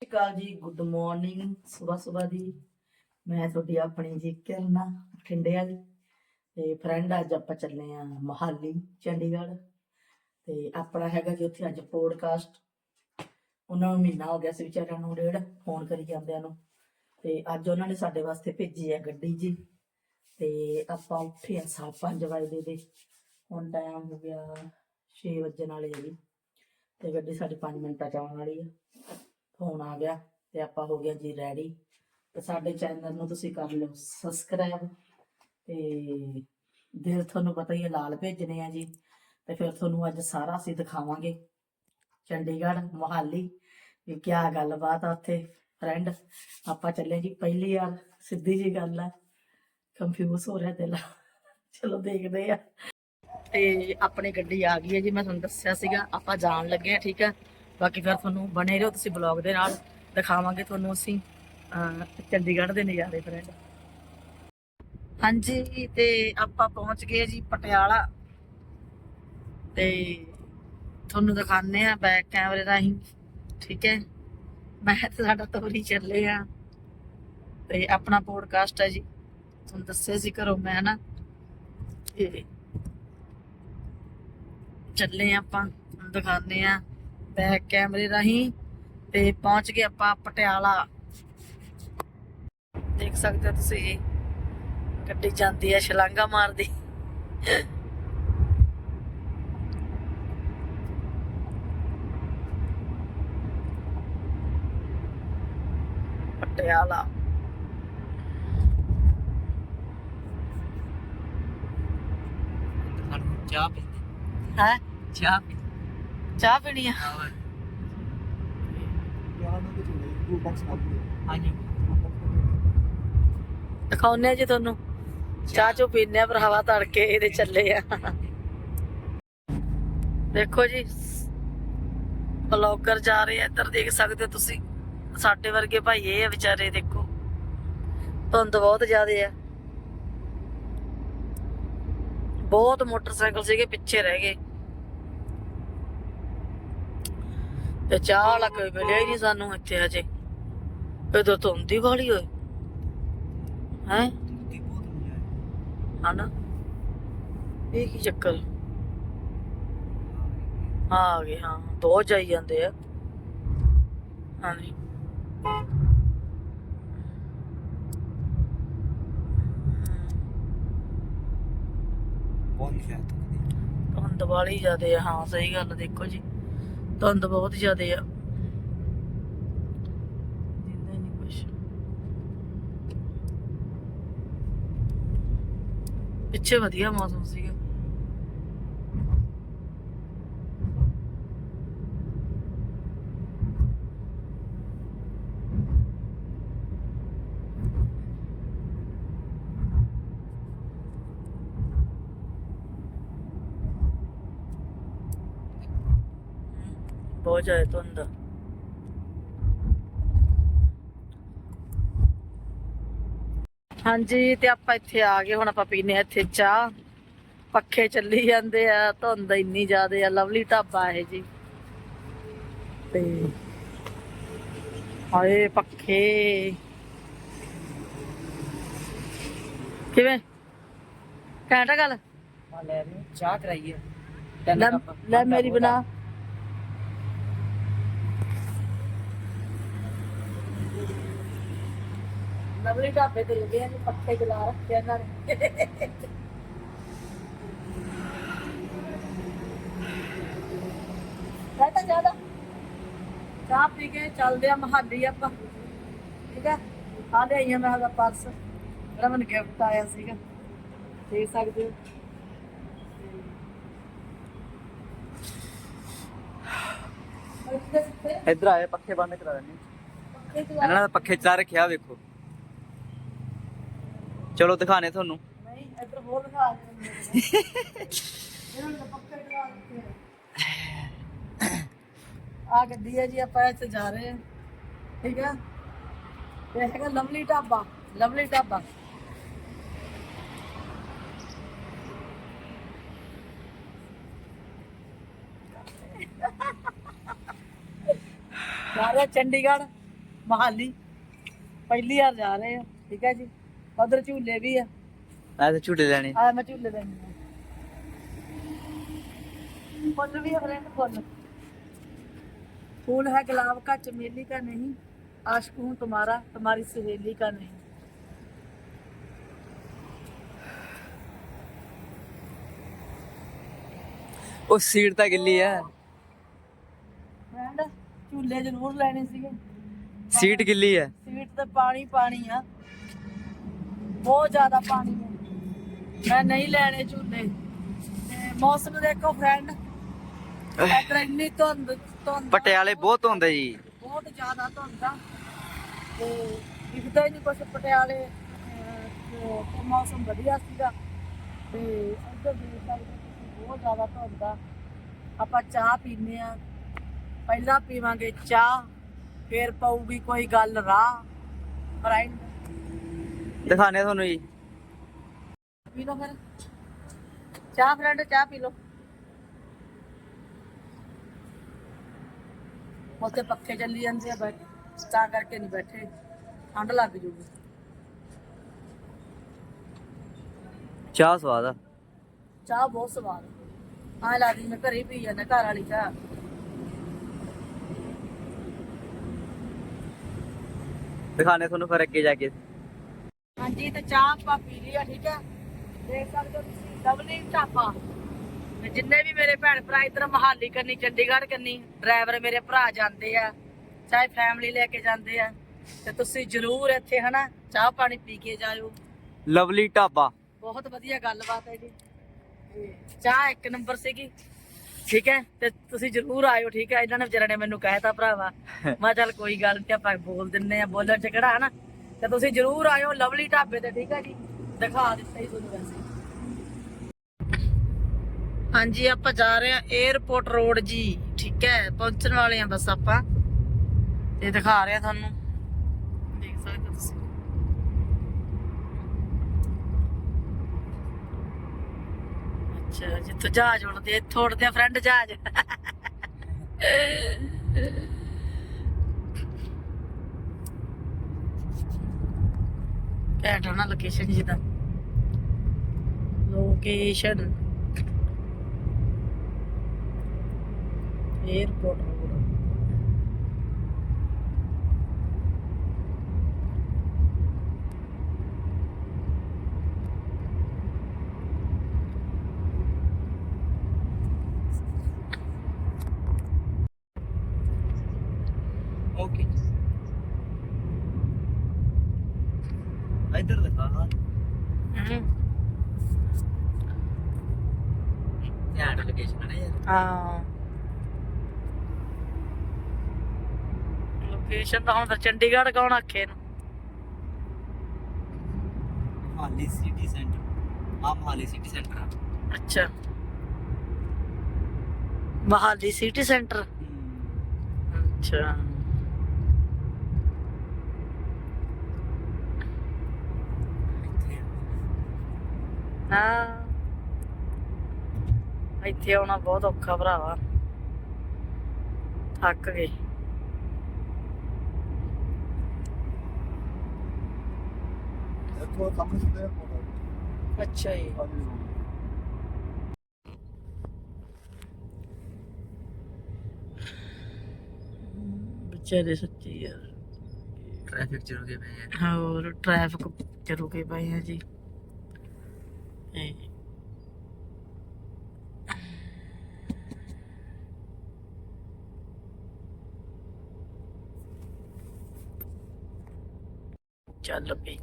ਸਤਿ ਸ਼੍ਰੀ ਅਕਾਲ ਜੀ good morning ਸਵੇਰ ਸਵੇਰ ਦੀ ਮੈਂ ਤੁਹਾਡੀ ਆਪਣੀ ਜੀ ਕਿਰਨਾ ਠੰਡੇ ਵਾਲੀ ਤੇ ਫਰੈਂਡ ਅੱਜ ਆਪਾਂ ਚੱਲੇ ਆ ਮਹਾਲੀ, ਚੰਡੀਗੜ੍ਹ। ਤੇ ਆਪਣਾ ਹੈਗਾ ਜੀ ਉੱਥੇ ਅੱਜ ਪੋਡਕਾਸਟ ਉਹਨਾਂ ਨੂੰ ਮਹੀਨਾ ਹੋ ਗਿਆ ਸੀ ਵਿਚਾਰਿਆਂ ਨੂੰ, ਡੇਢ ਫੋਨ ਕਰੀ ਜਾਂਦਿਆਂ ਨੂੰ। ਤੇ ਅੱਜ ਉਹਨਾਂ ਨੇ ਸਾਡੇ ਵਾਸਤੇ ਭੇਜੀ ਹੈ ਗੱਡੀ ਜੀ। ਤੇ ਆਪਾਂ ਉੱਠੇ ਆ ਸਾ 5 ਵਜੇ ਦੇ। ਹੁਣ ਟਾਈਮ ਹੋ ਗਿਆ 6 ਵਜੇ ਨਾਲੇ ਆ ਜੀ। ਤੇ ਗੱਡੀ ਸਾਡੀ 5 ਮਿੰਟਾਂ ਚ ਆਉਣ ਵਾਲੀ ਆ। ਫੋਨ ਆ ਗਿਆ ਤੇ ਆਪਾਂ ਹੋ ਗਿਆ ਜੀ ਰੈਡੀ ਤੇ ਸਾਡੇ ਚੈਨਲ ਨੂੰ ਤੁਸੀਂ ਕਰ ਲਿਓ ਸਬਸਕ੍ਰਾਈਬ ਤੇ ਦਿਲ ਤੁਹਾਨੂੰ ਪਤਾ ਹੀ ਹੈ ਲਾਲ ਭੇਜਣੇ ਆ ਜੀ ਤੇ ਫਿਰ ਤੁਹਾਨੂੰ ਅੱਜ ਸਾਰਾ ਅਸੀਂ ਦਿਖਾਵਾਂਗੇ। ਚੰਡੀਗੜ੍ਹ, ਮੁਹਾਲੀ, ਵੀ ਕੀ ਗੱਲਬਾਤ ਆ ਉੱਥੇ। ਫਰੈਂਡ ਆਪਾਂ ਚੱਲੇ ਜੀ, ਪਹਿਲੀ ਵਾਰ ਸਿੱਧੀ ਜੀ ਗੱਲ ਆ। ਕੰਫਿਊਜ਼ ਹੋ ਰਿਹਾ ਦਿਲ। ਚਲੋ ਦੇਖਦੇ ਆ। ਤੇ ਆਪਣੀ ਗੱਡੀ ਆ ਗਈ ਹੈ ਜੀ, ਮੈਂ ਤੁਹਾਨੂੰ ਦੱਸਿਆ ਸੀਗਾ, ਆਪਾਂ ਜਾਣ ਲੱਗੇ ਆ, ਠੀਕ ਆ। ਬਾਕੀ ਫਿਰ ਤੁਹਾਨੂੰ ਬਣੇ ਰਹੋ, ਤੁਸੀਂ ਬਲੌਗ ਦੇ ਨਾਲ ਦਿਖਾਵਾਂਗੇ ਤੁਹਾਨੂੰ ਅਸੀਂ ਚੰਡੀਗੜ੍ਹ ਦੇ ਨਜ਼ਾਰੇ ਫਰੈਂਡ ਹਾਂਜੀ, ਤੇ ਆਪਾਂ ਪਹੁੰਚ ਗਏ ਜੀ ਪਟਿਆਲਾ। ਤੇ ਤੁਹਾਨੂੰ ਦਿਖਾਣੇ ਆ ਬੈਕ ਕੈਮਰੇ ਰਾਹੀਂ, ਠੀਕ ਹੈ? ਮੈਂ ਤੇ ਸਾਡਾ ਤੋਰੀ ਚੱਲੇ ਆ। ਤੇ ਆਪਣਾ ਪੋਡਕਾਸਟ ਹੈ ਜੀ। ਤੁਹਾਨੂੰ ਦੱਸਿਆ ਸੀ ਘਰੋਂ ਮੈਂ ਨਾ ਤੇ ਚੱਲੇ ਆਪਾਂ ਤੁਹਾਨੂੰ ਦਿਖਾਣੇ ਆ ਬੈਕ ਕੈਮਰੇ ਰਾਹੀਂ ਤੇ ਪਹੁੰਚ ਗਏ ਆਪਾਂ ਪਟਿਆਲਾ ਦੇਖ ਸਕਦੇ ਹੋ ਤੁਸੀਂ ਜੀ ਗੱਡੀ ਜਾਂਦੀ ਹੈ ਛਲਾਂਗਾ ਮਾਰਦੀ ਪਟਿਆਲਾ ਸਾਨੂੰ ਚਾਹ ਪੀ ਹੈ ਚਾਹ ਪੀ ਚਾਹ ਪੀਣੀ ਆ। ਹਾਂਜੀ। ਦਿਖਾਉਨੇ ਜੀ ਤੁਹਾਨੂੰ। ਚਾਹ ਚੋ ਪੀਨੇ ਆ ਪਰ ਹਵਾ ਤੜਕੇ ਇਹਦੇ ਚੱਲੇ ਆ। ਦੇਖੋ ਜੀ ਬਲੌਗਰ ਜਾ ਰਹੇ ਆ ਇੱਧਰ ਦੇਖ ਸਕਦੇ ਹੋ ਤੁਸੀਂ। ਸਾਡੇ ਵਰਗੇ ਭਾਈ ਇਹ ਆ ਵਿਚਾਰੇ ਦੇਖੋ। ਧੁੰਦ ਬਹੁਤ ਜ਼ਿਆਦੇ ਆ। ਬਹੁਤ ਮੋਟਰਸਾਈਕਲ ਸੀਗੇ ਪਿੱਛੇ ਰਹਿ ਗਏ। ਤੇ ਚਾਹ ਵਾਲਾ ਕੋਈ ਮਿਲਿਆ ਹੀ ਨਹੀਂ ਸਾਨੂੰ ਇੱਥੇ ਅਜੇ ਇਧਰ ਧੁੰਦੀ ਵਾਲੀ ਹੋਏ ਹੈ? ਹਨਾ? ਇਹ ਕੀ ਚੱਕਰ? ਹਾਂ ਆ ਗਏ ਹਾਂ ਬਹੁਤ ਜਾਈ ਜਾਂਦੇ ਆ। ਹਾਂਜੀ। ਬਹੁਤ ਲਿਖਿਆ ਧੁੰਦ ਵਾਲੀ ਜ਼ਿਆਦੇ ਆ ਹਾਂ ਸਹੀ ਗੱਲ ਦੇਖੋ ਜੀ। ਧੁੰਦ ਬਹੁਤ ਜ਼ਿਆਦੇ ਆ ਦਿੰਦਾ ਨਹੀਂ ਕੁਛ ਪਿੱਛੇ ਵਧੀਆ ਮੌਸਮ ਸੀਗਾ ਜ਼ਿਆਦਾ ਧੁੰਦ ਆ। ਹਾਂਜੀ ਤੇ ਆਪਾਂ ਇੱਥੇ ਆ ਗਏ ਹੁਣ ਆਪਾਂ ਪੀਨੇ ਆ ਇੱਥੇ ਚਾਹ। ਪੱਖੇ ਚੱਲੀ ਜਾਂਦੇ ਆ ਧੁੰਦ ਇੰਨੀ ਜ਼ਿਆਦੇ ਆ ਲਵਲੀ ਢਾਬਾ ਇਹ ਜੀ। ਤੇ ਹਾਏ ਪੱਖੇ। ਕਿਵੇਂ? ਘੈਂਟਾ ਗੱਲ? ਹਾਂ ਲੈ ਚਾਹ ਕਰਾਈਏ। ਲੈ ਮੇਰੀ ਬਣਾ। ਲਵਲੀ ਢਾਬੇ ਤੇ ਲੱਗੇ ਨੇ ਪੱਖੇ ਜਲਾ ਰੱਖੇ ਇਹਨਾਂ ਨੇ। ਮੈਂ ਤਾਂ ਜ਼ਿਆਦਾ ਚਾਹ ਪੀ ਕੇ ਚੱਲਦੇ ਆ ਮਹਾਲੀ ਆਪਾਂ। ਠੀਕ ਹੈ ਆ ਲੈ ਆਈਆਂ ਮੈਂ ਉਹਦਾ ਪਰਸ। ਜਿਹੜਾ ਮੈਨੂੰ ਗਿਫਟ ਆਇਆ ਸੀਗਾ। ਦੇਖ ਸਕਦੇ ਹੋ। ਇੱਧਰ ਆਏ ਪੱਖੇ ਬੰਦ ਕਰਾ ਦਿੰਦੇ ਇਹਨਾਂ ਦਾ ਪੱਖੇ ਚਲਾ ਰੱਖਿਆ ਵੇਖੋ। ਚਲੋ ਦਿਖਾਣੇ ਤੁਹਾਨੂੰ। ਨਹੀਂ, ਇੱਧਰ ਹੋਰ ਦਿਖਾ ਇਹਨਾਂ ਨੂੰ ਪੱਕੇ ਦਿਖਾ ਦਿੱਤੇ ਆ ਗੱਡੀ ਹੈ ਜੀ, ਆਪਾਂ ਇੱਥੇ ਜਾ ਰਹੇ ਹਾਂ। ਠੀਕ ਹੈ? ਇਹ ਹੈਗਾ ਲਵਲੀ ਢਾਬਾ ਲਵਲੀ ਢਾਬਾ। ਜਾ ਰਹੇ ਚੰਡੀਗੜ੍ਹ, ਮਹਾਲੀ। ਪਹਿਲੀ ਵਾਰ ਜਾ ਰਹੇ ਆ ਠੀਕ ਹੈ ਜੀ? ਉਧਰ ਝੂਲੇ ਵੀ ਆ। ਆ ਤੇ ਝੂਟੇ ਲੈਣੇ। ਆ ਮੈਂ ਝੂਲੇ ਲੈਣੇ ਆ। ਫੁੱਲ ਵੀ ਆ ਫਰੈਂਡ ਫੁੱਲ। ਫੂਲ ਹੈ ਗੁਲਾਬ ਕਾ ਚਮੇਲੀ ਕਾ ਨਹੀਂ ਆਸ਼ਕ ਹੂੰ ਤੁਮਾਰਾ ਤੁਮਾਰੀ ਸਹੇਲੀ ਕਾ ਨਹੀਂ। ਉਹ ਸੀਟ ਤਾਂ ਗਿੱਲੀ ਆ। ਫਰੈਂਡ ਝੂਲੇ ਜ਼ਰੂਰ ਲੈਣੇ ਸੀਗੇ। ਸੀਟ ਗਿੱਲੀ ਆ। ਸੀਟ ਤੇ ਪਾਣੀ ਪਾਣੀ ਆ। ਬਹੁਤ ਜ਼ਿਆਦਾ ਪਾਣੀ ਹੈ। ਮੈਂ ਨਹੀਂ ਲੈਣੇ ਝੂਲੇ। ਤੇ ਮੌਸਮ ਦੇਖੋ ਫਰੈਂਡ ਇੱਧਰ ਇੰਨੀ ਧੁੰਦ ਧੁੰਦ। ਪਟਿਆਲੇ ਬਹੁਤ ਹੁੰਦੇ ਜੀ। ਬਹੁਤ ਜ਼ਿਆਦਾ ਧੁੰਦ ਆ। ਤੇ ਦਿਖਦਾ ਹੀ ਨਹੀਂ ਕੁਛ ਪਟਿਆਲੇ ਤੇ ਮੌਸਮ ਵਧੀਆ ਸੀਗਾ। ਤੇ ਇੱਧਰ ਤੁਸੀਂ ਬਹੁਤ ਜ਼ਿਆਦਾ ਧੁੰਦ ਆ। ਆਪਾਂ ਚਾਹ ਪੀਨੇ ਆ ਪਹਿਲਾਂ ਪੀਵਾਂਗੇ ਚਾਹ ਫਿਰ ਪਊਗੀ ਕੋਈ ਗੱਲ ਰਾਹ। ਫਰਾਈਡ ਦਿਖਾਣੇ ਤੁਹਾਨੂੰ ਜੀ। ਪੀ ਲਓ ਫਿਰ। ਚਾਹ ਫਰੈਂਡ ਚਾਹ ਪੀ ਲਓ। ਉੱਥੇ ਪੱਖੇ ਚੱਲੀ ਜਾਂਦੇ ਆ ਬੈਠ ਤਾਂ ਕਰਕੇ ਨਹੀਂ ਬੈਠੇ। ਠੰਡ ਲੱਗ ਜੂਗੀ। ਚਾਹ ਸਵਾਦ ਆ। ਚਾਹ ਬਹੁਤ ਸਵਾਦ ਆ। ਲੱਗਦੀ ਮੈਂ ਘਰੇ ਪੀ ਜਾਂਦਾ ਘਰ ਵਾਲੀ ਚਾਹ। ਦਿਖਾਣੇ ਤੁਹਾਨੂੰ ਫਿਰ ਅੱਗੇ ਜਾ ਕੇ। ਹਾਂਜੀ ਤੇ ਚਾਹ ਆਪਾਂ ਪੀ ਲਈ ਆ ਠੀਕ ਹੈ ਦੇਖ ਸਕਦੇ ਹੋ ਤੁਸੀਂ ਲਵਲੀ ਢਾਬਾ। ਜਿੰਨੇ ਵੀ ਮੇਰੇ ਭੈਣ ਭਰਾ ਇਧਰ ਮਹਾਲੀ ਕਰਨੀ ਚੰਡੀਗੜ੍ਹ ਕਰਨੀ ਡਰਾਈਵਰ ਮੇਰੇ ਭਰਾ ਜਾਂਦੇ ਆ ਚਾਹੇ ਫੈਮਿਲੀ ਲੈ ਕੇ ਜਾਂਦੇ ਆ ਤੇ ਤੁਸੀਂ ਜਰੂਰ ਇੱਥੇ ਹਨਾ ਚਾਹ ਪਾਣੀ ਪੀ ਕੇ ਜਾਇਓ। ਲਵਲੀ ਢਾਬਾ। ਬਹੁਤ ਵਧੀਆ ਗੱਲਬਾਤ ਹੈ ਜੀ। ਚਾਹ ਇੱਕ ਨੰਬਰ ਸੀਗੀ ਠੀਕ ਹੈ? ਤੇ ਤੁਸੀਂ ਜਰੂਰ ਆਇਓ ਠੀਕ ਹੈ? ਇਹਨਾਂ ਨੇ ਵਿਚਾਰਿਆਂ ਨੇ ਮੈਨੂੰ ਕਹਿਤਾ ਭਰਾਵਾ। ਮੈਂ ਚੱਲ ਕੋਈ ਗੱਲ ਨਹੀਂ ਆਪਾਂ ਬੋਲ ਦਿੰਨੇ ਆ ਬੋਲਣ ਚ ਕਿਹੜਾ ਹਨਾ? ਤੇ ਤੁਸੀਂ ਜਰੂਰ ਆਇਓ, ਲਵਲੀ ਢਾਬੇ ਤੇ, ਠੀਕ ਹੈ ਜੀ? ਦਿਖਾ ਦਿੱਤਾ ਹੀ ਤੁਹਾਨੂੰ ਵੈਸੇ। ਹਾਂਜੀ, ਆਪਾਂ ਜਾ ਰਹੇ ਆ 에어ਪੋਰਟ ਰੋਡ ਜੀ, ਠੀਕ ਹੈ? ਪਹੁੰਚਣ ਵਾਲੇ ਆ ਬਸ ਆਪਾਂ। ਤੇ ਦਿਖਾ ਰਹੇ ਆ ਤੁਹਾਨੂੰ। ਦੇਖ ਸਕਦੇ ਤੁਸੀਂ। ਅੱਛਾ, ਜਿੱਥੋਂ ਜਹਾਜ਼ ਉੜਦੇ ਇੱਥੋਂ ਉੜਦੇ ਆ ਫਰੈਂਡ ਜਹਾਜ਼। ਘੈਂਟ ਆ ਲੋਕੇਸ਼ਨ ਜਿਹਦਾ ਲੋਕੇਸ਼ਨ 에어ਪੋਰਟ ਰੋਡ ਓਕੇ ਇੱਧਰ ਦਿਖਾ ਹਾਂ। ਹਮ ਧਿਆਨ ਲੋਕੇਸ਼ਨ ਹੈ ਯਾਰ। ਹਾਂ। ਲੋਕੇਸ਼ਨ ਤਾਂ ਹੁਣ ਤਾਂ ਚੰਡੀਗੜ੍ਹ ਕੌਣ ਆਖੇ ਨੂੰ ਮਹਾਲੀ ਸਿਟੀ ਸੈਂਟਰ ਆ ਮਹਾਲੀ ਸਿਟੀ ਸੈਂਟਰ ਆ। ਅੱਛਾ। ਮਹਾਲੀ ਸਿਟੀ ਸੈਂਟਰ ਅੱਛਾ। ਹਾਂ। ਇੱਥੇ ਆਉਣਾ ਬਹੁਤ ਔਖਾ ਭਰਾਵਾ। ਥੱਕ ਗਏ। ਇੱਥੋਂ ਸਾਹਮਣੇ ਅੱਛਾ ਜੀ। ਵਿਚਾਰੇ ਸੱਚੀ ਯਾਰ। ਟ੍ਰੈਫਿਕ ਚ ਰੁਕੇ ਪਏ ਆ। ਹੋਰ ਟ੍ਰੈਫਿਕ ਚ ਰੁਕੇ ਪਏ ਆ ਜੀ। ਇਹ ਚੱਲ ਪਈ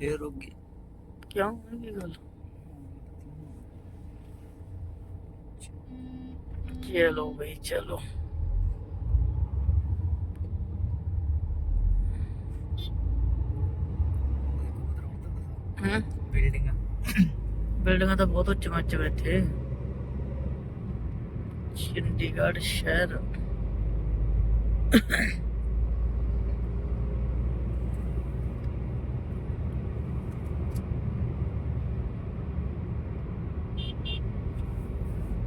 ਇਹ ਰੁਕ ਗਏ ਕਿਉਂ ਇਹ ਕੀ ਗੱਲ ਚਲੋ ਬਈ ਚਲੋ ਹਮ ਬਿਲਡਿੰਗ ਬਿਲਡਿੰਗਾਂ ਤਾਂ ਬਹੁਤ ਉੱਚੀਆਂ ਉੱਚੀਆਂ ਇੱਥੇ। ਚੰਡੀਗੜ੍ਹ ਸ਼ਹਿਰ।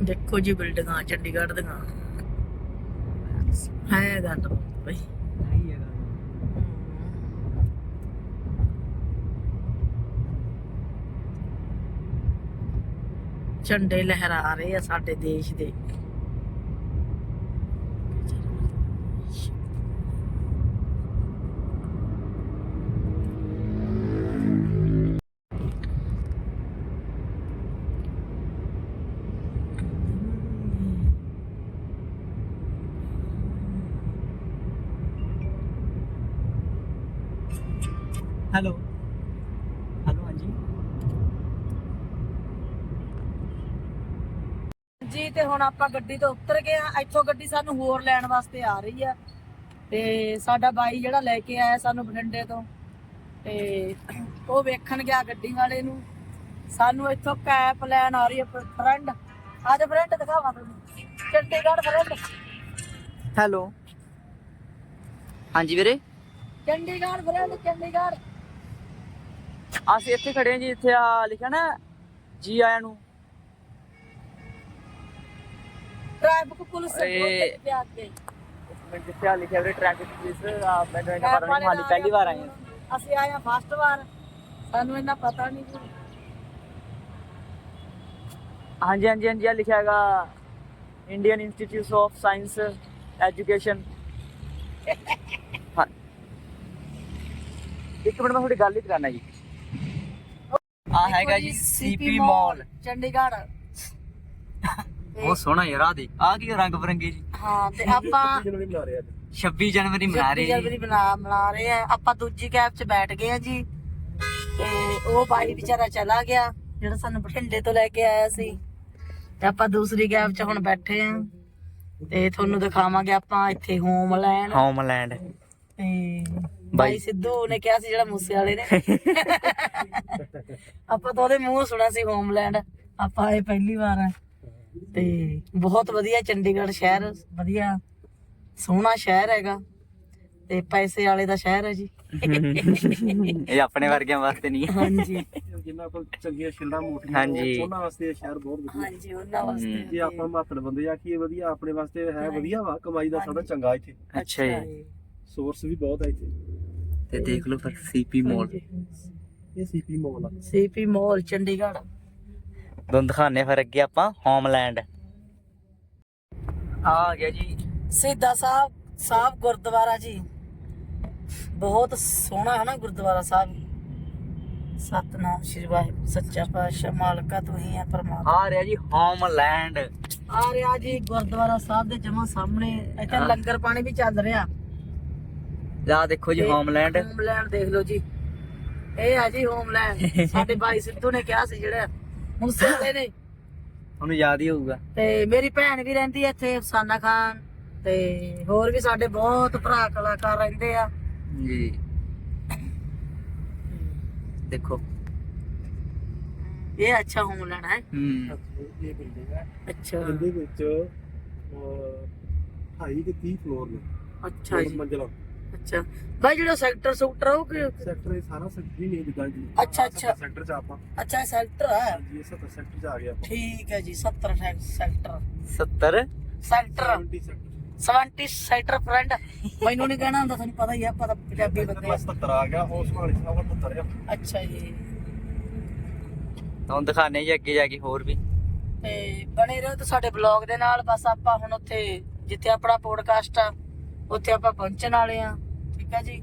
ਦੇਖੋ ਜੀ ਬਿਲਡਿੰਗਾਂ ਚੰਡੀਗੜ੍ਹ ਦੀਆਂ। ਹੈ ਗੱਲ ਬਈ ਨਹੀਂ ਹੈਗਾ ਝੰਡੇ ਲਹਿਰਾ ਰਹੇ ਆ ਸਾਡੇ ਦੇਸ਼ ਦੇ। ਹੈਲੋ ਹੈਲੋ ਹਾਂਜੀ ਜੀ ਤੇ ਹੁਣ ਆਪਾਂ ਗੱਡੀ ਤੋਂ ਉਤਰ ਗਏ ਆ ਇੱਥੋਂ ਗੱਡੀ ਸਾਨੂੰ ਹੋਰ ਲੈਣ ਵਾਸਤੇ ਆ ਰਹੀ ਆ ਤੇ ਸਾਡਾ ਬਾਈ ਜਿਹੜਾ ਲੈ ਕੇ ਆਇਆ ਸਾਨੂੰ ਬਠਿੰਡੇ ਤੋਂ। ਤੇ ਉਹ ਵੇਖਣ ਗਿਆ ਗੱਡੀ ਵਾਲੇ ਨੂੰ। ਸਾਨੂੰ ਇੱਥੋਂ ਕੈਪ ਲੈਣ ਆ ਰਹੀ ਹੈ ਫਰੈਂਡ ਆਜ ਫਰੈਂਡ ਦਿਖਾਵਾ ਤੁਹਾਨੂੰ ਚੰਡੀਗੜ੍ਹ ਫਰੈਂਡ ਹੈਲੋ। ਹਾਂਜੀ ਵੀਰੇ। ਚੰਡੀਗੜ੍ਹ ਫਰੈਂਡ ਚੰਡੀਗੜ੍ਹ। ਅਸੀਂ ਇੱਥੇ ਖੜੇ ਹਾਂ ਜੀ ਇੱਥੇ ਆ ਲਿਖਿਆ ਨਾ ਜੀ ਆਇਆਂ ਨੂੰ। ਟ੍ਰੈਫਿਕ ਪੁਲਿਸ ਇਹ- ਤੇ ਮੈਂ ਜਿੱਥੇ ਆ ਲਿਖਿਆ ਵੀਰੇ ਟ੍ਰੈਫਿਕ ਪੁਲਿਸ ਆ ਮੈਨੂੰ ਇਹਨਾਂ ਕੈਪ ਪਤਾ ਵਾਲੇ ਨਹੀਂ ਹਾਲੀ ਪਹਿਲੀ ਵਾਰ ਆਏ ਹਾਂ। ਅਸੀਂ ਆਏ ਆ ਫਸਟ ਵਾਰ। ਸਾਨੂੰ ਇੰਨਾ ਪਤਾ ਨਹੀਂ ਸੀ ਹਾਂਜੀ ਹਾਂਜੀ ਹਾਂਜੀ ਆ ਲਿਖਿਆ ਹੈਗਾ। Indian institute of science education ਇੱਕ ਮਿੰਟ ਮੈਂ ਤੁਹਾਡੀ ਗੱਲ ਹੀ ਕਰਨਾ ਜੀ। ਆ ਹੈਗਾ ਜੀ ਸੀਪੀ ਮਾਲ ਚੰਡੀਗੜ੍ਹ। ਬਹੁਤ ਸੋਹਣਾ ਯਾਰ ਆ ਦੇ ਆ ਕੀ ਰੰਗ ਬਰੰਗੇ ਜੀ। ਹਾਂ ਤੇ ਆਪਾਂ ਜਿਹਨੂੰ ਨਹੀਂ ਬਣਾ ਰਹੇ ਅੱਜ। 26 ਜਨਵਰੀ ਮਨਾ ਰਹੇ ਜਨਵਰੀ ਜੀ। ਬਣਾ ਮਨਾ ਰਹੇ ਆ। ਆਪਾਂ ਦੂਜੀ ਕੈਬ 'ਚ ਬੈਠ ਗਏ ਆ ਜੀ। ਤੇ ਉਹ ਬਾਈ ਵਿਚਾਰਾ ਚਲਾ ਗਿਆ ਜਿਹੜਾ ਸਾਨੂੰ ਬਠਿੰਡੇ ਤੋਂ ਲੈ ਕੇ ਆਇਆ ਸੀ। ਤੇ ਆਪਾਂ ਦੂਸਰੀ ਕੈਬ 'ਚ ਹੁਣ ਬੈਠੇ ਆ। ਤੇ ਤੁਹਾਨੂੰ ਦਿਖਾਵਾਂਗੇ ਆਪਾਂ ਇੱਥੇ ਹੋਮਲੈਂਡ। ਹੋਮਲੈਂਡ। ਤੇ ਬਾਈ ਸਿੱਧੂ ਨੇ ਕਿਹਾ ਸੀ ਜਿਹੜਾ ਮੂਸੇ ਵਾਲੇ ਨੇ। ਆਪਾਂ ਤਾਂ ਉਹਦੇ ਮੂੰਹ ਸੁਣਾ ਸੀ ਹੋਮਲੈਂਡ। ਆਪਾਂ ਆਏ ਪਹਿਲੀ ਵਾਰ। ਆ ਤੇ ਬਹੁਤ ਵਧੀਆ ਚੰਡੀਗੜ੍ਹ ਸ਼ਹਿਰ ਵਧੀਆ ਸੋਹਣਾ ਸ਼ਹਿਰ ਹੈਗਾ ਤੇ ਪੈਸੇ ਵਾਲੇ ਦਾ ਸ਼ਹਿਰ ਹੈ ਜੀ। ਇਹ ਆਪਣੇ ਵਰਗਿਆਂ ਵਾਸਤੇ ਨਹੀਂ ਹੈ। ਹਾਂਜੀ। ਜਿੰਨਾ ਕੋਲ ਚੰਗੀਆਂ ਛਿਲੜਾਂ ਮੋਟੀਆਂ ਹਾਂਜੀ। ਉਹਨਾਂ ਵਾਸਤੇ ਇਹ ਸ਼ਹਿਰ ਬਹੁਤ ਵਧੀਆ। ਹਾਂਜੀ ਉਹਨਾਂ ਵਾਸਤੇ ਜੇ ਆਪਾਂ ਮਾਤੜ ਬੰਦੇ ਆ ਕੀ ਵਧੀਆ ਆਪਣੇ ਵਾਸਤੇ ਹੈ ਵਧੀਆ ਵਾ ਕਮਾਈ ਦਾ ਸਾਧਨ ਚੰਗਾ ਇੱਥੇ। ਅੱਛਾ ਜੀ। ਸੋਰਸ ਵੀ ਬਹੁਤ ਹੈ ਇੱਥੇ। ਤੇ ਦੇਖ ਲਓ ਫਿਰ ਸੀਪੀ ਮਾਲ ਇਹ ਸੀਪੀ ਮਾਲ ਆ। CP mall Chandigarh. ਤੁਹਾਨੂੰ ਦਿਖਾਣੇ ਫਿਰ ਅੱਗੇ ਆਪਾਂ ਹੋਮਲੈਂਡ ਆ ਗਿਆ ਜੀ। ਸਿੱਧਾ ਸਾਹਿਬ ਸਾਹਿਬ ਗੁਰਦੁਆਰਾ ਜੀ। ਬਹੁਤ ਸੋਹਣਾ ਹੈ ਨਾ ਗੁਰਦੁਆਰਾ ਸਾਹਿਬ। ਸਤਨਾਮ ਸ਼੍ਰੀ ਵਾਹਿਗੁਰੂ ਸੱਚਾ ਪਾਤਸ਼ਾਹ ਮਾਲਕਾ ਤੂੰ ਹੀ ਹੈ ਪਰਮਾਤਮਾ। ਆ ਰਿਹਾ ਜੀ ਹੋਮਲੈਂਡ ਆ ਰਿਹਾ ਜੀ ਗੁਰਦੁਆਰਾ ਸਾਹਿਬ ਦੇ ਜਮਾ ਸਾਹਮਣੇ ਇੱਥੇ। ਲੰਗਰ ਪਾਣੀ ਵੀ ਚੱਲ ਰਿਹਾ। ਆ ਦੇਖੋ ਜੀ ਹੋਮਲੈਂਡ ਹੋਮਲੈਂਡ ਦੇਖ ਲਓ ਜੀ। ਇਹ ਆ ਜੀ ਹੋਮਲੈਂਡ ਸਾਡੇ ਬਾਈ ਸਿੱਧੂ ਨੇ ਕਿਹਾ ਸੀ ਜਿਹੜਾ ਮੂਸੇ ਵਾਲੇ ਨੇ। ਉਹਨੂੰ ਯਾਦ ਹੀ ਹੋਊਗਾ। ਤੇ ਮੇਰੀ ਭੈਣ ਵੀ ਰਹਿੰਦੀ ਹੈ ਇੱਥੇ ਅਫਸਾਨਾ ਖਾਨ। ਤੇ ਹੋਰ ਵੀ ਸਾਡੇ ਬਹੁਤ ਭਰਾ ਕਲਾਕਾਰ ਰਹਿੰਦੇ ਆ। ਜੀ। ਦੇਖੋ। ਇਹ ਅੱਛਾ ਹੋਮਲੈਂਡ ਹੈ ਹੂੰ। ਇਹ ਬਿਲਡਿੰਗ ਹੈ। ਅੱਛਾ। ਇਹਦੇ ਵਿੱਚ ਅਹ, 28 ਤੇ 30 ਫਲੋਰ ਨੇ। ਅੱਛਾ ਜੀ। ਮੰਜ਼ਲਾ। ਅੱਛਾ। ਬਾਈ ਜਿਹੜਾ ਸੈਕਟਰ ਸੈਕਟਰ ਉਹ ਕਿ ਸੈਕਟਰ ਇਹ ਸਾਰਾ ਸੈਕਟਰ ਹੀ ਨਹੀਂ ਜਿੱਦਾਂ ਜੀ ਅੱਛਾ, ਅੱਛਾ। ਸੈਕਟਰ ਚ ਆਪਾਂ। ਅੱਛਾ ਸੈਕਟਰ ਹੈ ਹਾਂਜੀ ਇਹ 70 ਸੈਕਟਰ ਚ ਆ ਗਏ ਆਪਾਂ। ਠੀਕ ਹੈ ਜੀ 70 ਸੈਕ- sector 70 sector 70 sector 70 sector friend ਮੈਨੂੰ ਨਹੀਂ ਕਹਿਣਾ ਹੁੰਦਾ ਤੁਹਾਨੂੰ ਪਤਾ ਹੀ ਆ ਪਤਾ ਪੰਜਾਬੀ ਬੰਦੇ ਆ। 70 ਆ ਗਿਆ ਉਸ ਵਾਲੇ ਸਾਵਾ 70 ਆ। ਅੱਛਾ ਜੀ। ਤੁਹਾਨੂੰ ਦਿਖਾਣੇ ਜੀ ਅੱਗੇ ਜਾ ਕੇ ਹੋਰ ਵੀ। ਤੇ ਬਣੇ ਰਹੋ ਤੇ ਸਾਡੇ ਬਲੌਗ ਦੇ ਨਾਲ ਬਸ ਆਪਾਂ ਹੁਣ ਉੱਥੇ ਜਿੱਥੇ ਆਪਣਾ ਪੋਡਕਾਸਟ ਆ ਉੱਥੇ ਆਪਾਂ ਪਹੁੰਚਣ ਵਾਲੇ ਆ ਠੀਕ ਹੈ ਜੀ?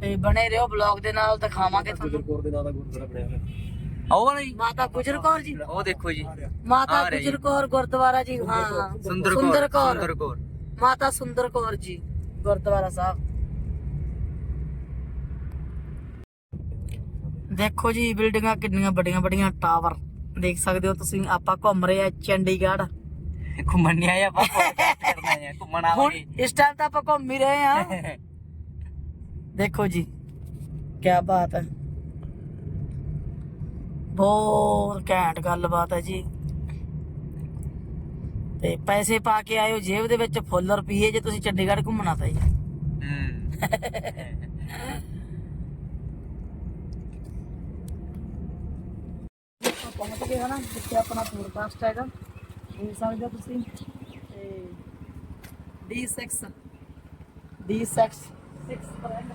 ਤੇ ਬਣੇ ਰਹੋ ਬਲੌਗ ਦੇ ਨਾਲ ਦਿਖਾਵਾਂਗੇ ਤੁਹਾਨੂੰ ਗੁਰਦੁਆਰੇ ਦੇ ਨਾਂ ਦਾ ਗੁਰਦੁਆਰਾ ਬਣਿਆ ਹੋਇਆ। ਉਹ ਵਾਲਾ ਜੀ? ਮਾਤਾ ਗੁਜਰ ਕੌਰ ਜੀ। ਉਹ ਦੇਖੋ ਜੀ। ਆ ਮਾਤਾ ਆ ਰਿਹਾ ਜੀ। ਗੁਜਰ ਕੌਰ ਗੁਰਦੁਆਰਾ ਜੀ ਹਾਂ। ਸੁੰਦਰ ਸੁੰਦਰ ਕੌਰ ਕੌਰ। ਸੁੰਦਰ ਕੌਰ। ਮਾਤਾ ਸੁੰਦਰ ਕੌਰ ਜੀ ਗੁਰਦੁਆਰਾ ਸਾਹਿਬ। ਦੇਖੋ ਜੀ ਬਿਲਡਿੰਗਾਂ ਕਿੰਨੀਆਂ ਵੱਡੀਆਂ ਵੱਡੀਆਂ ਟਾਵਰ ਦੇਖ ਸਕਦੇ ਹੋ ਤੁਸੀਂ ਆਪਾਂ ਘੁੰਮ ਰਹੇ ਆ ਚੰਡੀਗੜ੍ਹ। ਘੁੰਮਣ ਨਹੀਂ ਆਏ ਆਪਾਂ podcast ਕਰਨ ਆ ਘੁੰਮਣ ਹੁਣ ਆਵਾਂਗੇ ਇਸ ਟਾਈਮ ਤਾਂ ਆਪਾਂ ਘੁੰਮ ਹੀ ਰਹੇ ਆ ਦੇਖੋ ਜੀ ਕੀ ਬਾਤ ਹੈ। ਬਹੁਤ ਘੈਂਟ ਗੱਲਬਾਤ ਹੈ ਜੀ। ਤੇ ਪੈਸੇ ਪਾ ਕੇ ਆਇਓ ਜੇਬ ਦੇ ਵਿੱਚ ਫੁੱਲ ਰੁਪਏ ਜੇ ਤੁਸੀਂ ਚੰਡੀਗੜ੍ਹ ਘੁੰਮਣਾ ਤਾਂ ਜੀ। ਹੂੰ। ਆਪਾਂ ਪਹੁੰਚ ਗਏ ਹਨਾ ਜਿੱਥੇ ਆਪਣਾ ਪੋਡਕਾਸਟ ਹੈਗਾ। ਦੇਖ ਸਕਦੇ ਹੋ ਤੁਸੀਂ। ਤੇ D6 D6 6 ਫਰੈਂਡ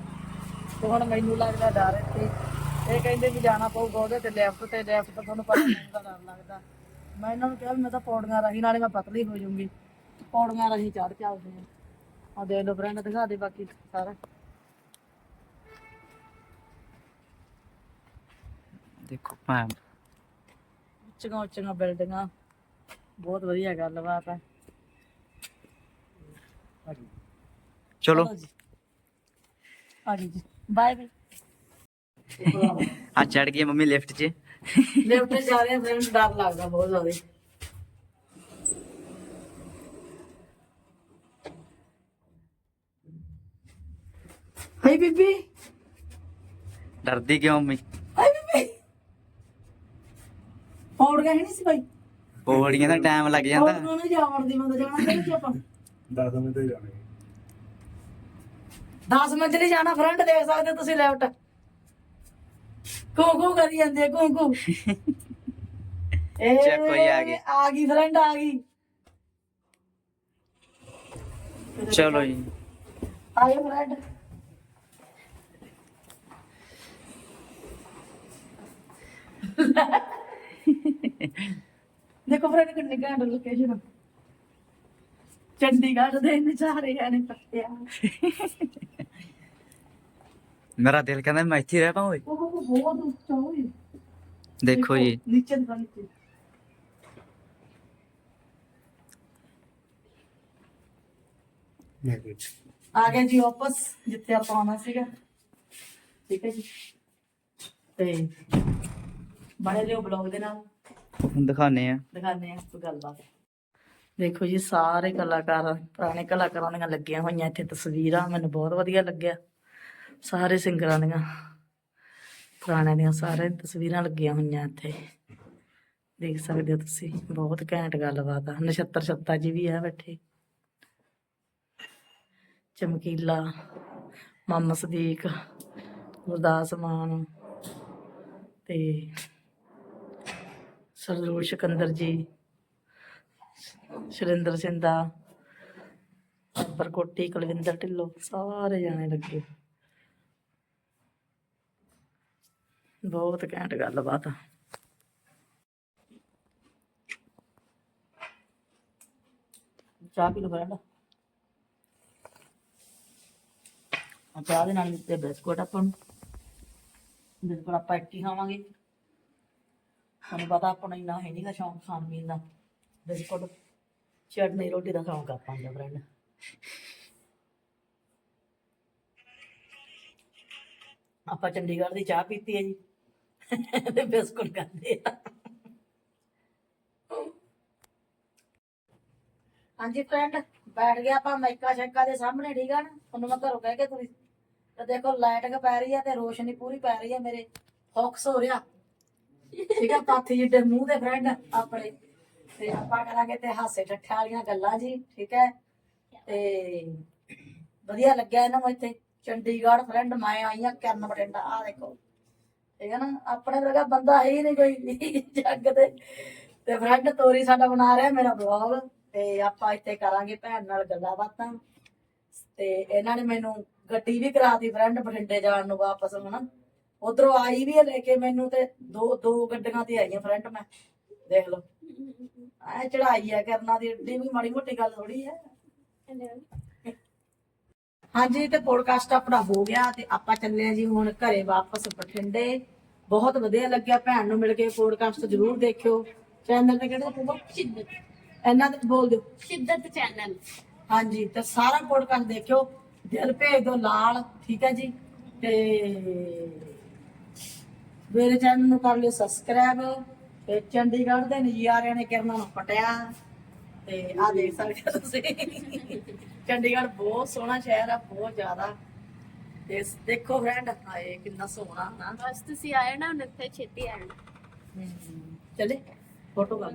ਤੇ ਹੁਣ ਮੈਨੂੰ ਲੱਗਦਾ ਡਰ ਇੱਥੇ ਇਹ ਕਹਿੰਦੇ ਵੀ ਜਾਣਾ ਪਊਗਾ ਉਹਦੇ ਤੇ ਲੈਫਟ ਤੇ ਲੈਫਟ ਤੇ ਤੁਹਾਨੂੰ ਪਤਾ ਮੈਨੂੰ ਤਾਂ ਡਰ ਲੱਗਦਾ। ਮੈਂ ਇਹਨਾਂ ਨੂੰ ਕਿਹਾ ਵੀ ਮੈਂ ਤਾਂ ਪੌੜੀਆਂ ਰਾਹੀਂ ਨਾਲੇ ਮੈਂ ਪਤਲੀ ਹੋ ਜਾਊਂਗੀ। ਪੌੜੀਆਂ ਰਾਹੀਂ ਚੜ ਚੱਲਦੇ ਆ ਆ ਦੇ ਲੋ ਫਰੈਂਡ ਦਿਖਾ ਦੇ ਬਾਕੀ ਸਾਰਾ। ਦੇਖੋ ਭੈਣ। ਉੱਚੀਆਂ ਉੱਚੀਆਂ ਬਿਲਡਿੰਗਾਂ ਬਹੁਤ ਵਧੀਆ ਗੱਲਬਾਤ ਹੈ ਚਲੋ ਜੀ ਆ ਗਈ ਜੀ ਬਾਏ ਬਾਏ ਆ ਚੜ ਗਈ ਮੰਮੀ ਲਿਫਟ 'ਚ ਲਿਫਟ ਤੇ ਜਾ ਰਹੇ ਆ ਫਰੈਂਡ ਡਰ ਲੱਗਦਾ ਬਹੁਤ ਜ਼ਿਆਦਾ ਹਾਈ ਬੀਬੀ ਡਰਦੀ ਕਿਉਂ ਮੰਮੀ ਹਾਈ ਬੀਬੀ ਪੌੜੀਆਂ ਹੀ ਨਹੀਂ ਸੀ ਭਾਈ ਪੌੜੀਆਂ ਦਾ ਟਾਈਮ ਲੱਗ ਜਾਂਦਾ। ਪੌੜੀਆਂ ਨੂੰ ਜਾਵਣ ਦੀ ਮੈਂ ਤਾਂ ਜਾਣਾ ਚਾਹੀਦੀ ਆਪਾਂ? 10 ਮਿੰਟ ਹੀ ਜਾਣੇ 10 ਮਿੰਟ ਨਹੀਂ ਜਾਣਾ ਫਰੰਟ ਦੇਖ ਸਕਦੇ ਤੁਸੀਂ ਲੈਫਟ ਕੋ ਕੋ ਕਰੀ ਜਾਂਦੇ ਕੋ ਕੋ ਇਹ ਚੱਕ ਕੋਈ ਆ ਗਈ। ਆ ਗਈ ਫਰੰਟ ਆ ਗਈ। ਚਲੋ ਜੀ। ਆਇਓ ਫਰੰਟ ਦੇਖੋ ਫਰੰਟ ਕਿੰਨੀ ਘੈਂਟ ਲੋਕੇਸ਼ਨ ਚੰਡੀਗੜ੍ਹ ਦੇ ਨਜ਼ਾਰੇ ਆਣੇ ਪੱਤਿਆ ਮੇਰਾ ਦਿਲ ਕਹਿੰਦਾ ਮੈਂ ਇੱਥੇ ਰਹਿ ਪਾਵਾਂ ਓਏ। ਉਹ ਬਹੁਤ ਉੱਚਾ ਹੋਈ ਦੇਖੋ ਜੀ। ਨੀਚੇ ਦਿਖਾ ਨੀਚੇ। ਮੈਂ ਕੁਝ ਆ ਗਏ ਜੀ ਵਾਪਸ ਜਿੱਥੇ ਆਪਾਂ ਆਉਣਾ ਸੀਗਾ। ਠੀਕ ਹੈ ਜੀ। ਤੇ ਬਣੇ ਲਿਓ ਬਲੌਗ ਦੇ ਨਾਲ। ਦਿਖਾਣੇ ਆ। ਦਿਖਾਉਂਦੇ ਆ ਕੋਈ ਗੱਲਬਾਤ। ਦੇਖੋ ਜੀ, ਸਾਰੇ ਕਲਾਕਾਰ, ਪੁਰਾਣੇ ਕਲਾਕਾਰਾਂ ਦੀਆਂ ਲੱਗੀਆਂ ਹੋਈਆਂ ਇੱਥੇ ਤਸਵੀਰਾਂ, ਮੈਨੂੰ ਬਹੁਤ ਵਧੀਆ ਲੱਗਿਆ। ਸਾਰੇ ਸਿੰਗਰਾਂ ਦੀਆਂ, ਪੁਰਾਣਿਆਂ ਦੀਆਂ ਸਾਰੇ ਤਸਵੀਰਾਂ ਲੱਗੀਆਂ ਹੋਈਆਂ ਇੱਥੇ। ਦੇਖ ਸਕਦੇ ਹੋ ਤੁਸੀਂ, ਬਹੁਤ ਘੈਂਟ ਗੱਲਬਾਤ ਆ। ਨਛੱਤਰ ਛੱਤਾ ਜੀ ਵੀ ਆ ਬੈਠੇ। ਚਮਕੀਲਾ, ਮਾਮਾ ਸਦੀਕ, ਗੁਰਦਾਸ ਮਾਨ ਤੇ ਸਰਦੂਲ ਸਿਕੰਦਰ ਜੀ, ਸ਼ਰਿੰਦਰ ਸਿੰਧਾ ਬਰਕੋਟੀ ਕੁਲਵਿੰਦਰ ਢਿੱਲੋਂ, ਸਾਰੇ ਜਾਣੇ ਲੱਗੇ। ਬਹੁਤ ਘੈਂਟ ਗੱਲਬਾਤ ਆ। ਚਾਹ ਪੀ ਲਓ ਫਰੈਂਡ ਚਾਹ ਦੇ ਨਾਲ ਦਿੱਤੇ ਬਿਸਕੁਟ ਆਪਾਂ ਨੂੰ ਬਿਸਕੁਟ ਆਪਾਂ ਇੱਕ ਹੀ ਖਾਵਾਂਗੇ। ਤੁਹਾਨੂੰ ਪਤਾ ਆਪਣਾ ਇੰਨਾ ਹੈ ਨਹੀਂਗਾ ਸ਼ੌਂਕ ਖਾਣ ਪੀਣ ਦਾ। ਬਿਸਕੁਟ, ਚਟਨੀ, ਰੋਟੀ ਦਾ ਸ਼ੌਂਕ ਆਪਾਂ ਦਾ ਫਰੈਂਡ ਆਪਾਂ ਚੰਡੀਗੜ੍ਹ ਦੀ ਚਾਹ ਪੀਤੀ ਹੈ ਜੀ। ਤੇ ਬਿਸਕੁਟ ਖਾਂਦੇ ਆ। ਹਾਂਜੀ ਫਰੈਂਡ ਬੈਠ ਗਿਆ ਆਪਾਂ ਮਾਈਕਾ ਸ਼ੈਕਾ ਦੇ ਸਾਹਮਣੇ, ਠੀਕ ਆ ਨਾ? ਤੁਹਾਨੂੰ ਮੈਂ ਘਰੋਂ ਕਹਿ ਕੇ ਤੁਸੀਂ ਤੇ ਦੇਖੋ ਲਾਈਟ ਕ ਪੈ ਰਹੀ ਆ ਤੇ ਰੋਸ਼ਨੀ ਪੂਰੀ ਪੈ ਰਹੀ ਆ ਮੇਰੇ। ਫੋਕਸ ਹੋ ਰਿਹਾ। ਠੀਕ ਆ, ਪਾਥੀ ਜਿੱਡੇ ਮੂੰਹ ਦੇ ਫਰੈਂਡ ਆਪਣੇ। ਤੇ ਆਪਾਂ ਕਰਾਂਗੇ ਤੇ ਹਾਸੇ ਠੱਠੇ ਵਾਲੀਆਂ ਗੱਲਾਂ ਜੀ, ਠੀਕ ਹੈ? ਤੇ ਵਧੀਆ ਲੱਗਿਆ ਇਹਨਾਂ ਨੂੰ ਇੱਥੇ। ਚੰਡੀਗੜ੍ਹ ਫਰੈਂਡ ਮੈਂ ਆਈ ਕਰਨ ਬਟਿੰਡਾ ਆ ਦੇਖੋ। ਠੀਕ ਹੈ ਨਾ? ਆਪਣੇ ਵਰਗਾ ਬੰਦਾ ਹੈ ਹੀ ਨਹੀਂ ਕੋਈ ਜੱਗ ਤੇ ਤੇ ਫਰੈਂਡ ਤੋਰੀ ਸਾਡਾ ਬਣਾ ਰਿਹਾ ਮੇਰਾ ਬਲੌਗ ਤੇ ਆਪਾਂ ਇੱਥੇ ਕਰਾਂਗੇ ਭੈਣ ਨਾਲ ਗੱਲਾਂ ਬਾਤਾਂ। ਤੇ ਇਹਨਾਂ ਨੇ ਮੈਨੂੰ ਗੱਡੀ ਵੀ ਕਰਾਤੀ ਫਰੈਂਡ ਬਠਿੰਡੇ ਜਾਣ ਨੂੰ ਵਾਪਸ ਹੁਣ ਉਧਰੋਂ ਆਈ ਵੀ ਹੈ ਲੈ ਕੇ ਮੈਨੂੰ ਤੇ ਦੋ ਦੋ ਗੱਡੀਆਂ ਤੇ ਆਈਆਂ ਫਰੈਂਡ ਮੈਂ ਦੇਖ ਲਓ। ਐ ਚੜਾਈ ਆ ਕਰਨਾ ਦੀ ਏਡੀ ਵੀ ਮਾੜੀ ਮੋਟੀ ਗੱਲ ਥੋੜੀ ਹੈ ਹਾਂਜੀ ਤੇ ਪੋਡਕਾਸਟ ਆਪਣਾ ਹੋ ਗਿਆ ਤੇ ਆਪਾਂ ਚੱਲੇ ਆ ਜੀ ਹੁਣ ਘਰੇ ਵਾਪਸ ਬਠਿੰਡੇ। ਬਹੁਤ ਵਧੀਆ ਲੱਗਿਆ ਭੈਣ ਨੂੰ ਮਿਲ ਕੇ ਪੋਡਕਾਸਟ ਜ਼ਰੂਰ ਦੇਖਿਓ। ਚੈਨਲ ਤੇ ਕਿਹੜਾ ਪੂਗਾ ਸ਼ਿੱਦਤ। ਇਹਨਾਂ ਤੇ ਬੋਲ ਦਿਓ। ਸ਼ਿੱਦਤ ਚੈਨਲ ਹਾਂਜੀ ਤੇ ਸਾਰਾ ਪੋਡਕਾਸਟ ਦੇਖਿਓ। ਦਿਲ ਭੇਜ ਦਿਓ ਲਾਲ ਠੀਕ ਹੈ ਜੀ? ਤੇ ਮੇਰੇ ਚੈਨਲ ਨੂੰ ਕਰ ਲਿਓ ਸਬਸਕ੍ਰਾਈਬ ਤੇ ਚੰਡੀਗੜ੍ਹ ਦੇ ਨਜ਼ਾਰਿਆਂ ਨੇ ਕਿਰਨਾਂ ਨੂੰ ਪਟਿਆ। ਤੇ ਆ ਦੇਖ ਸਕਦੇ ਹੋ ਤੁਸੀਂ। ਚੰਡੀਗੜ੍ਹ ਬਹੁਤ ਸੋਹਣਾ ਸ਼ਹਿਰ ਆ ਬਹੁਤ ਜ਼ਿਆਦਾ। ਤੇ ਦੇਖੋ ਫਰੈਂਡ ਹਾਏ ਕਿੰਨਾ ਸੋਹਣਾ ਨਾ। ਬਸ ਤੁਸੀਂ ਆਏ ਨਾ ਹੁਣ ਇੱਥੇ ਛੇਤੀ ਆਣਾ ਚਲੇ ਫੋਟੋ ਕਰ